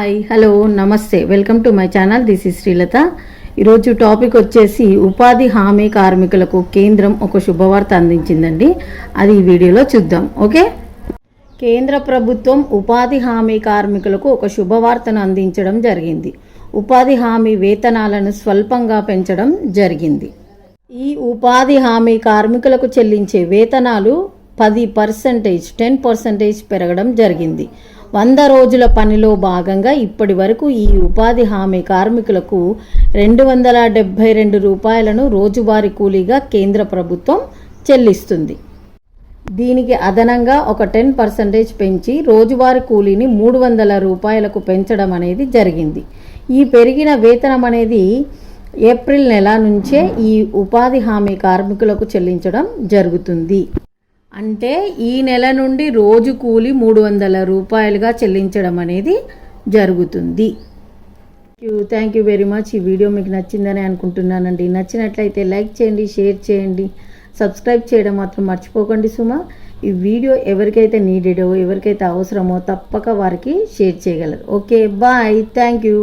Hi hello నమస్తే. Welcome to my channel this is Srilatha ఈరోజు topic వచ్చేసి ఉపాధి హామీ కార్మికులకు కేంద్రం ఒక శుభవార్త అందించిందండి. అది ఈ వీడియోలో చూద్దాం. ఓకే కేంద్ర ప్రభుత్వం ఉపాధి హామీ కార్మికులకు ఒక శుభవార్తను అందించడం జరిగింది. ఉపాధి హామీ వేతనాలను స్వల్పంగా పెంచడం జరిగింది. ఈ ఉపాధి హామీ కార్మికులకు చెల్లించే వేతనాలు పది పర్సెంటేజ్ టెన్ పర్సెంటేజ్ పెరగడం జరిగింది. వంద రోజుల పనిలో భాగంగా ఇప్పటి వరకు ఈ ఉపాధి హామీ కార్మికులకు రెండు వందల డెబ్బై రెండు రూపాయలను రోజువారీ కూలీగా కేంద్ర ప్రభుత్వం చెల్లిస్తుంది. దీనికి అదనంగా ఒక టెన్ పర్సెంటేజ్ పెంచి రోజువారీ కూలీని మూడు వందల రూపాయలకు పెంచడం అనేది జరిగింది. ఈ పెరిగిన వేతనం అనేది ఏప్రిల్ నెల నుంచే ఈ ఉపాధి హామీ కార్మికులకు చెల్లించడం జరుగుతుంది. అంటే ఈ నెల నుండి రోజు కూలి మూడు వందల రూపాయలుగా చెల్లించడం అనేది జరుగుతుంది. థ్యాంక్ యూ వెరీ మచ్ ఈ వీడియో మీకు నచ్చిందని అనుకుంటున్నానండి. నచ్చినట్లయితే లైక్ చేయండి షేర్ చేయండి. సబ్స్క్రైబ్ చేయడం మాత్రం మర్చిపోకండి సుమా. ఈ వీడియో ఎవరికైతే నీడెడో ఎవరికైతే అవసరమో తప్పక వారికి షేర్ చేయగలరు. Okay bye thank you